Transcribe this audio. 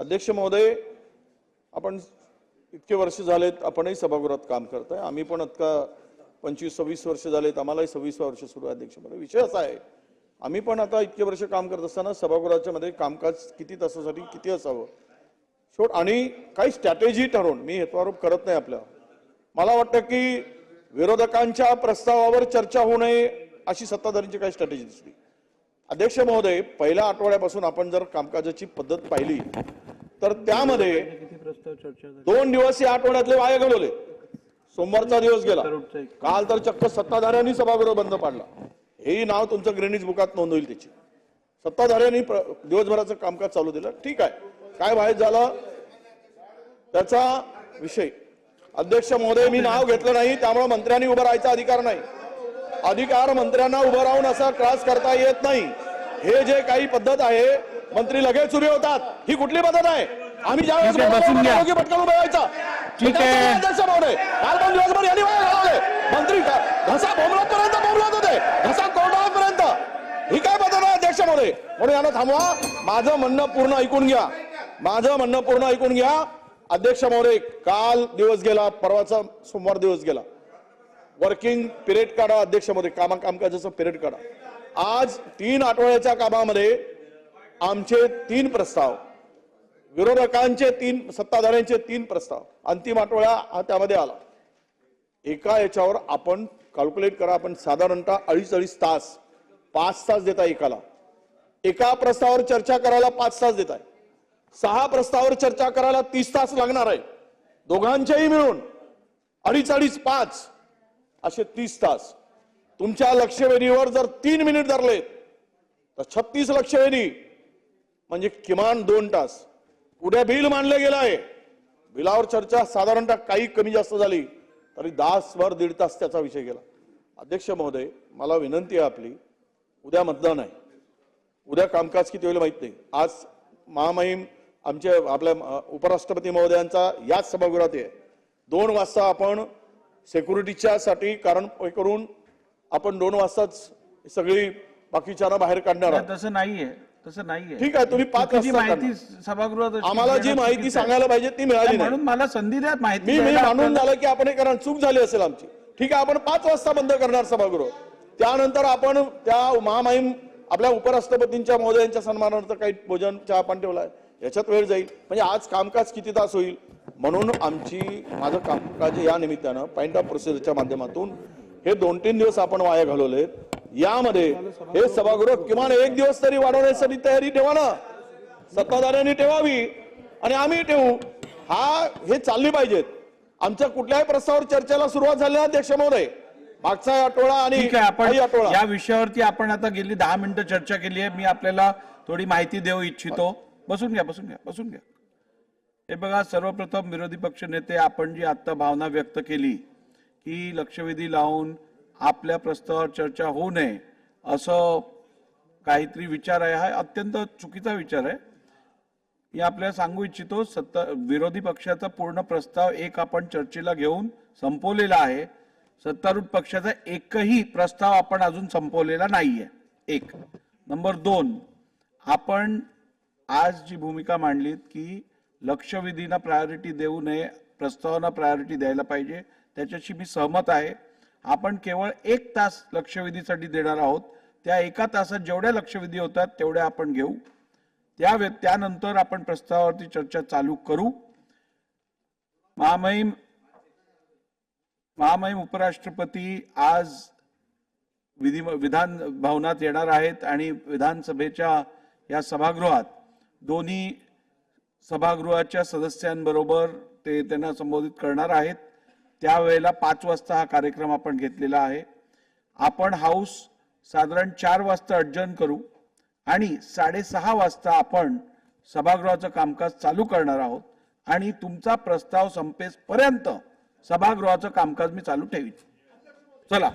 अध्यक्ष महोदय आपण इतके वर्ष झालेत आपणही सभागृहात काम करताय. आम्ही पण आता पंचवीस सव्वीस वर्ष झालेत आम्हालाही सव्वीस वर्ष सुरू आहे अध्यक्ष महोदय. विषय असा आहे आम्ही पण आता इतके वर्ष काम करत असताना सभागृहाच्या मध्ये कामकाज किती तासासाठी किती असावं? शेवट आणि काही स्ट्रॅटेजी ठरवून मी हेत्वारोप करत नाही आपल्या मला वाटतं की विरोधकांच्या प्रस्तावावर चर्चा होऊ नये अशी सत्ताधारींची काही स्ट्रॅटेजी दिसली. अध्यक्ष महोदय पहिल्या आठवड्यापासून आपण जर कामकाजाची पद्धत पाहिली तर त्यामध्ये? दोन दिवस या आठवड्यातले वाया घालवले. सोमवारचा दिवस गेला. काल तर चक्क सत्ताधाऱ्यांनी सभागृह बंद पाडला. हेही नाव तुमचं ग्रेनिज बुकात नोंद होईल त्याची. सत्ताधाऱ्यांनी दिवसभराचं कामकाज चालू दिलं. ठीक आहे. काय बाहेर झालं? त्याचा विषय. अध्यक्ष महोदय मी नाव घेतलं नाही त्यामुळे मंत्र्यांनी उभं राहायचा अधिकार नाही. अधिकार मंत्र्यांना उभं राहून असा त्रास करता येत नाही. हे जे काही पद्धत आहे मंत्री लगेच उभे होतात. ही कुठली पद्धत आहे? आम्ही घ्या. दोघी पटकन उभे व्हायचा. काल पण दिवसभर यांनी घालवले. मंत्री का- घसा बोमलापर्यंत बोमलत होते. घसा कोर्टापर्यंत ही काय पद्धत आहे अध्यक्ष महोदय म्हणून यांना थांबवा. माझं म्हणणं पूर्ण ऐकून घ्या. माझं म्हणणं पूर्ण ऐकून घ्या. अध्यक्ष महोदय काल दिवस गेला परवाचा सोमवार दिवस गेला. वर्किंग पिरियड काढा अध्यक्ष महोदय कामा कामकाजाचं पिरियड काढा. आज तीन आठवड्याच्या कामामध्ये आमचे तीन प्रस्ताव विरोधकांचे तीन सत्ताधाऱ्यांचे तीन प्रस्ताव. अंतिम आठवडा हा त्यामध्ये आला. एका याच्यावर आपण कॅल्क्युलेट करा आपण साधारणतः अडीच अडीच तास पाच तास देता एकाला. एका प्रस्तावावर चर्चा करायला पाच तास देत आहे सहा प्रस्तावावर चर्चा करायला तीस तास लागणार आहे. दोघांच्याही मिळून अडीच अडीच पाच असे तीस तास. तुमच्या लक्षवेधीवर जर तीन मिनिट धरले तर छत्तीस लक्षवेधी म्हणजे किमान दोन तास. उद्या बिल मांडलं गेलं आहे. बिलावर चर्चा साधारणतः काही कमी जास्त झाली तरी वर दीड तास त्याचा विषय गेला. अध्यक्ष महोदय मला विनंती आहे आपली उद्या मतदान आहे. उद्या कामकाज किती होईल माहीत नाही. आज महामहिम आमच्या आपल्या उपराष्ट्रपती महोदयांचा याच सभागृहात आहे. दोन वाजता आपण सेक्युरिटीच्या साठी कारण करून आपण दोन वाजताच सगळी बाकीच्यांना बाहेर काढणार आहोत. तसं नाहीये. तसं नाहीये. ठीक आहे तुम्ही पाच चुकीची वाजता माहिती. सभागृहात आम्हाला जी माहिती आहे. सांगायला पाहिजे ती मिळाली नाही म्हणून मला संधी द्या माहिती मी मी द्यायला मानून. झालं की आपण हे कारण चूक झाली असेल आमची. ठीक आहे आपण पाच वाजता बंद करणार सभागृह. त्यानंतर आपण त्या महामहिम आपल्या उपराष्ट्रपतींच्या महोदयांच्या सन्मानार्थ काही भोजन चहा पान ठेवलाय. याच्यात वेळ जाईल. म्हणजे आज कामकाज किती तास होईल? म्हणून आमची माझं कामकाज या निमित्तानं पॉइंट ऑफ प्रोसिजरच्या माध्यमातून हे दोन तीन दिवस आपण वाया घालवले यामध्ये हे सभागृह किमान एक दिवस तरी वाढवण्यासाठी तयारी ठेवा ना सत्ताधाऱ्यांनी ठेवावी आणि आम्ही ठेवू. हा हे चालली पाहिजेत. आमच्या कुठल्याही प्रस्तावावर चर्चेला सुरुवात झाली नाही अध्यक्ष महोदय. मागचा आठवडा आणि आपण या विषयावरती आपण आता गेली दहा मिनिटं चर्चा केली आहे. मी आपल्याला थोडी माहिती देऊ इच्छितो. बसून घ्या बसून घ्या बसून घ्या. हे बघा सर्वप्रथम विरोधी पक्ष नेते आपण जी आता भावना व्यक्त केली की लक्षवेधी लावून आपल्या प्रस्तावावर चर्चा होऊ नये असं काहीतरी विचार आहे. हा अत्यंत चुकीचा विचार आहे. मी आपल्याला सांगू इच्छितो सत्ता विरोधी पक्षाचा पूर्ण प्रस्ताव एक आपण चर्चेला घेऊन संपवलेला आहे. सत्तारूढ पक्षाचा एकही प्रस्ताव आपण अजून संपवलेला नाही आहे एक. नंबर दोन. आपण आज जी भूमिका मांडलीत की लक्षवेधींना प्रायोरिटी देऊ नये प्रस्तावांना प्रायोरिटी द्यायला पाहिजे त्याच्याशी मी सहमत आहे. आपण केवळ एक तास लक्षवेधीसाठी देणार आहोत. त्या एका तासात जेवढ्या लक्षवेधी होतात तेवढ्या आपण घेऊ. त्या व्य- त्यानंतर आपण प्रस्तावावरती चर्चा चालू करू. महामहिम महामहिम उपराष्ट्रपती आज विधी विधान भवनात येणार आहेत आणि विधानसभेच्या या सभागृहात दोन्ही सभागृहाच्या सदस्यांबरोबर ते त्यांना संबोधित करणार आहेत. त्यावेळेला पाच वाजता हा कार्यक्रम आपण घेतलेला आहे. आपण हाऊस साधारण चार वाजता अडजन करू आणि साडेसहा वाजता आपण सभागृहाचं कामकाज चालू करणार आहोत आणि तुमचा प्रस्ताव संपेसपर्यंत सभागृहाचं कामकाज मी चालू ठेवीन. चला.